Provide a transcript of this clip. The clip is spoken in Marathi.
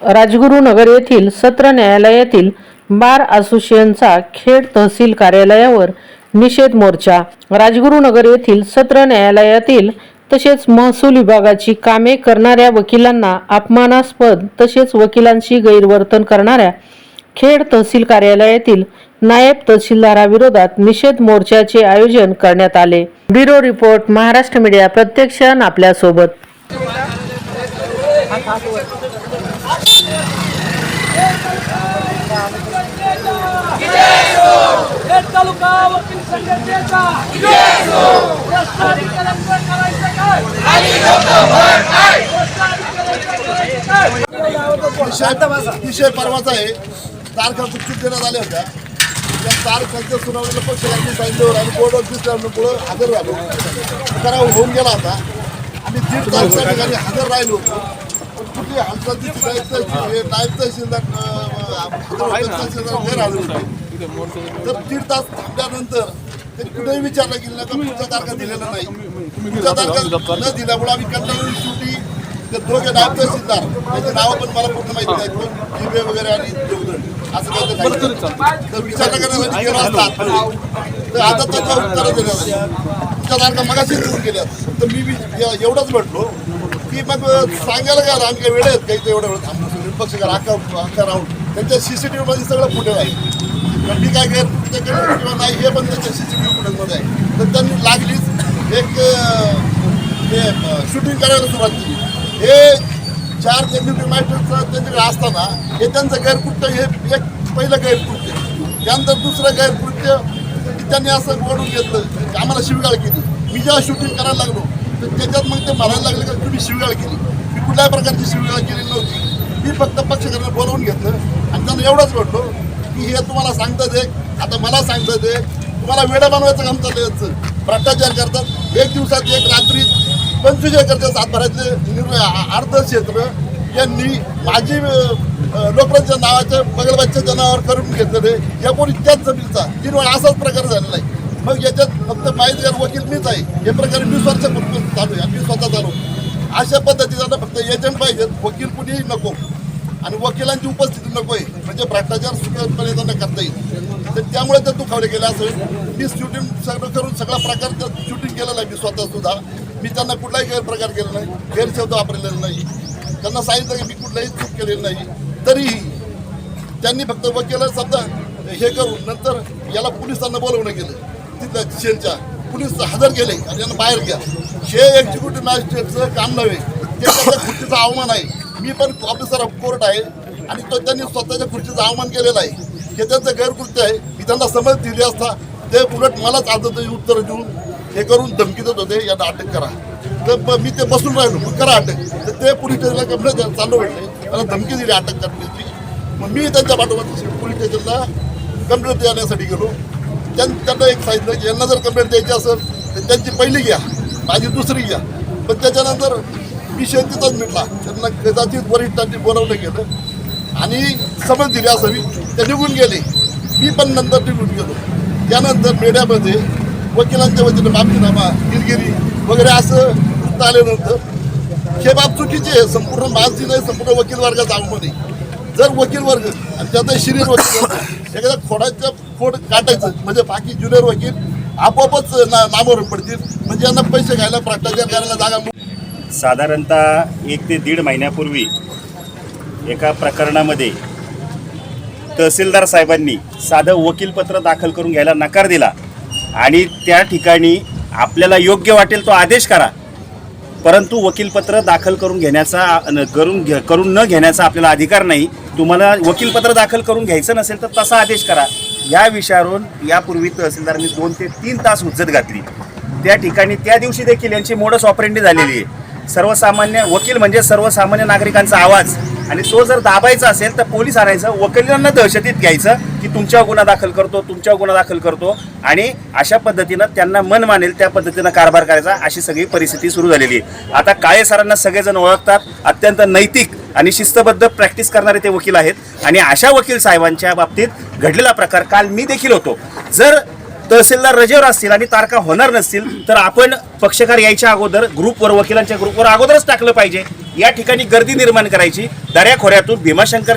राजगुरुनगर येथील सत्र न्यायालयातील बार असोसिएशनचा खेड तहसील कार्यालयावर निषेध मोर्चा. राजगुरुनगर येथील सत्र न्यायालयातील तसेच महसूल विभागाची कामे करणाऱ्या वकिलांना अपमानास्पद तसेच वकिलांशी गैरवर्तन करणाऱ्या खेड तहसील कार्यालयातील नायब तहसीलदाराविरोधात निषेध मोर्चाचे आयोजन करण्यात आले. ब्युरो रिपोर्ट महाराष्ट्र मीडिया प्रत्यक्षण आपल्यासोबत. तालुका वकील संघटनेचा विषय परवाचा आहे. तारखा चुकीत देण्यात आल्या होत्या. त्या तारखांच्या सुनावणीला पक्षकारांनी सांगितल्यावर आम्ही कोर्ट ऑफ पुढं हजर झालो. करावा होऊन गेला होता. आम्ही दीड तास त्या ठिकाणी हजर राहिलो होतो. कुठली हालचाल नाही हे नायब तहसीलदार तर दीड तास थांबल्यानंतर त्यांनी कुठेही विचारलं गेलं का पुढच्या तारखा दिलेल्या नाही. पुढच्या तारखा न दिल्यामुळे आम्ही कंटाळून शेवटी ते दोघे नायब तहसीलदार त्याचे नावं पण मला पूर्ण माहिती नाही कोण जिबे वगैरे आणि देवदंड असं काही तर विचारणा करण्यासाठी गेलो. तर आता त्याच्या उत्तरं आली. तुमच्या तारखा मगाशी देऊन गेल्या तर मी एवढंच म्हटलो. की मग सांगायला काय आम्ही काय वेळ आहेत काही तर वेळ थांबलो सगळे पक्षकार अख्खा अख्खा राहून त्यांच्या सीसीटीव्ही मध्ये सगळं फुटेज आहे. तर मी काय केलं किंवा नाही हे पण त्यांच्या सीसीटीव्ही फुटेजमध्ये आहे. तर त्यांनी लागलीच एक हे शूटिंग करायला सुरुवात केली. हे चार डेप्युटी मॅजिस्ट्रेटचं त्यांच्याकडे असताना हे त्यांचं गैरकृत्य हे एक पहिलं गैरकृत्य. त्यानंतर दुसरं गैरकृत्य त्यांनी असं ओढून घेतलं. आम्हाला शिवगाळ केली. मी जेव्हा शूटिंग करायला लागलो तर त्याच्यात मग ते म्हणायला लागले की तुम्ही शिवगाळ केली. मी कुठल्याही प्रकारची शिवगाळ केली नव्हती. मी फक्त पक्षकारांना बोलवून घेतलं आणि त्यांना एवढंच म्हटलो की हे तुम्हाला सांगतात एक आता मला सांगतात एक तुम्हाला वेडा बनवायचं काम चाललं याचं? भ्रष्टाचार करतात. एक दिवसात एक रात्री पंचवीस एकरच्या सातभरातले निर्णय अर्ध क्षेत्र यांनी माझी लोकरांच्या नावाच्या बगलबाच्या जनावर करून घेतलेले. या कोणी त्याच जमीनचा तीन वेळा असाच प्रकार झालेला आहे. मग याच्यात फक्त माहितीगार वकील मीच आहे. हे प्रकारे मी वर्षापासून चालू आहे. मी स्वतः चालू अशा पद्धतीचा फक्त एजंट पाहिजेत वकील कुणीही नको. आणि वकिलांची उपस्थिती नको आहे म्हणजे भ्रष्टाचार सुखपणे त्यांना करता येईल. तर त्यामुळे ते दुखावले गेले असेल. मी शूटिंग सगळं करून सगळा प्रकार शूटिंग केलेला आहे मी स्वतः सुद्धा. मी त्यांना कुठलाही गैरप्रकार केला नाही. गैरशब्द वापरलेला नाही. त्यांना सांगितलं की मी कुठलाही चूक केलेली नाही. तरीही त्यांनी फक्त वकिला समजा हे करून नंतर याला पोलिसांना बोलवणं गेलं तिथल्या शेलच्या पोलीस हजर केले आणि यांना बाहेर घ्या. हे एक्झिक्युटिव्ह मॅजिस्ट्रेटचं काम नव्हे. ते त्याच्या खुर्चीचा अवमान आहे. मी पण ऑफिसर ऑफ कोर्ट आहे. आणि तो त्यांनी स्वतःच्या खुर्चीचा अवमान केलेला आहे. हे त्यांचं गैरकृत्य आहे. मी त्यांना समज दिली असता ते उलट मलाच आदत उत्तर देऊन. हे करून धमकी देत होते. यांना अटक करा. तर मी ते बसून राहिलो. मग करा अटक. तर ते पोलीस स्टेशनला कंप्लेंट चालू भेटले मला धमकी दिली अटक करण्याची. मग मी त्यांच्या पाठोपाठ पोलीस स्टेशनला कंप्लेंट देण्यासाठी गेलो. त्यांना एक सांगितलं की यांना जर कंप्लेंट द्यायची असेल तर त्यांची पहिली घ्या. माझी दुसरी घ्या. पण त्याच्यानंतर विषय तिथंच मिटला. त्यांना कदाचित वरिष्ठांनी बोलावलं गेलं. आणि समज दिली असावी. ते निघून गेले. मी पण नंतर निघून गेलो. त्यानंतर मेढ्यामध्ये वकिलांच्या वतीनं माफीनामा गिरगिरी वगैरे असं वृत्त आल्यानंतर हे बाब चुकीचे आहे. संपूर्ण मानसी नाही संपूर्ण वकील वर्गाचा अवमान आहे जर वकील वर्ग आणि त्याचा शिरीर वकील वर्ग एखाद्या खोडाच्या खोड काटायचं. म्हणजे बाकी ज्युनियर वकील आपोआपच ना नामावर पडतील. म्हणजे यांना पैसे घ्यायला भ्रष्टाचार करायला जागा साधारणतः एक ते दीड महिन्यापूर्वी एका प्रकरणामध्ये तहसीलदार साहेबांनी साधं वकीलपत्र दाखल करून घ्यायला नकार दिला आणि त्या ठिकाणी आपल्याला योग्य वाटेल तो आदेश करा. परंतु वकीलपत्र दाखल करून घेण्याचा न- करून घे करून न घेण्याचा आपल्याला अधिकार नाही. तुम्हाला वकीलपत्र दाखल करून घ्यायचं नसेल तर तसा आदेश करा. या विषयावरून यापूर्वी तहसीलदारांनी दोन ते तीन तास उज्जत घातली. त्या ठिकाणी त्या दिवशी देखील यांची मोडस ऑपरेंडी झालेली आहे. सर्वसामान्य वकील म्हणजे सर्वसामान्य नागरिकांचा आवाज आणि तो जर दाबायचा असेल तर पोलीस आणायचं वकिलांना दहशतीत घ्यायचं की तुमच्यावर गुन्हा दाखल करतो तुमच्यावर गुन्हा दाखल करतो आणि अशा पद्धतीनं त्यांना मन मानेल त्या पद्धतीनं कारभार करायचा अशी सगळी परिस्थिती सुरू झालेली आहे. आता काळे सरांना सगळेजण ओळखतात अत्यंत नैतिक आणि शिस्तबद्ध प्रॅक्टिस करणारे ते वकील आहेत. आणि अशा वकील साहेबांच्या बाबतीत घडलेला प्रकार काल मी देखील होतो. जर तहसीलदार रजेवर असतील आणि तारखा होणार नसतील तर आपण पक्षकार यायच्या अगोदर ग्रुपवर वकिलांच्या ग्रुपवर अगोदरच टाकलं पाहिजे. या ठिकाणी गर्दी निर्माण करायची. दऱ्याखोऱ्यातून भीमाशंकर